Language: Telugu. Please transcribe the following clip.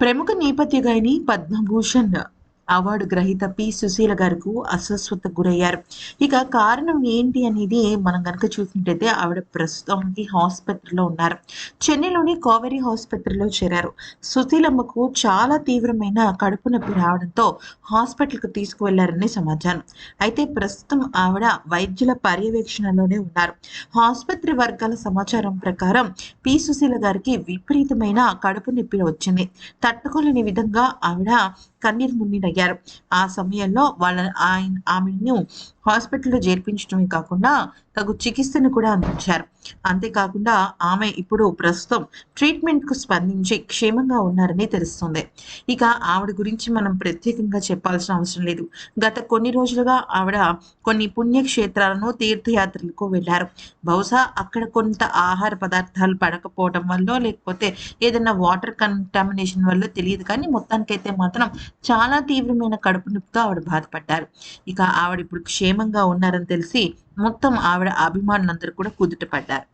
ప్రముఖ నేపథ్య గాయని పద్మభూషణ్. అవార్డు గ్రహీత పి సుశీల గారికి అస్వస్థత గురయ్యారు. ఇక కారణం ఏంటి అనేది మనం కనుక చూసినట్టయితే ఆవిడ ప్రస్తుతానికి హాస్పిటల్లో ఉన్నారు. చెన్నైలోని కావేరీ హాస్పిటల్లో చేరారు. సుశీలమ్మకు చాలా తీవ్రమైన కడుపు నొప్పి రావడంతో హాస్పిటల్కు తీసుకువెళ్ళారని సమాచారం. అయితే ప్రస్తుతం ఆవిడ వైద్యుల పర్యవేక్షణలోనే ఉన్నారు. ఆసుపత్రి వర్గాల సమాచారం ప్రకారం పి సుశీల గారికి విపరీతమైన కడుపు నొప్పి వచ్చింది. తట్టుకోలేని విధంగా ఆవిడ కన్నీరు మున్నీరయ్యారు. ఆ సమయంలో వాళ్ళ ఆయన ఆమెను హాస్పిటల్లో చేర్పించడమే కాకుండా తగు చికిత్సను కూడా అందించారు. అంతేకాకుండా ఆమె ఇప్పుడు ప్రస్తుతం ట్రీట్మెంట్కు స్పందించి క్షేమంగా ఉన్నారని తెలుస్తుంది. ఇక ఆవిడ గురించి మనం ప్రత్యేకంగా చెప్పాల్సిన అవసరం లేదు. గత కొన్ని రోజులుగా ఆవిడ కొన్ని పుణ్యక్షేత్రాలను తీర్థయాత్రలకు వెళ్ళారు. బహుశా అక్కడ కొంత ఆహార పదార్థాలు పడకపోవడం వల్ల లేకపోతే ఏదైనా వాటర్ కంటామినేషన్ వల్ల తెలియదు. కానీ మొత్తానికైతే మాత్రం చాలా తీవ్రమైన కడుపు నొప్పితో ఆవిడ బాధపడ్డారు. ఇక ఆవిడ ఇప్పుడు క్షేమంగా ఉన్నారని తెలిసి మొత్తం ఆవిడ అభిమానులందరూ కూడా కుదుట పడ్డారు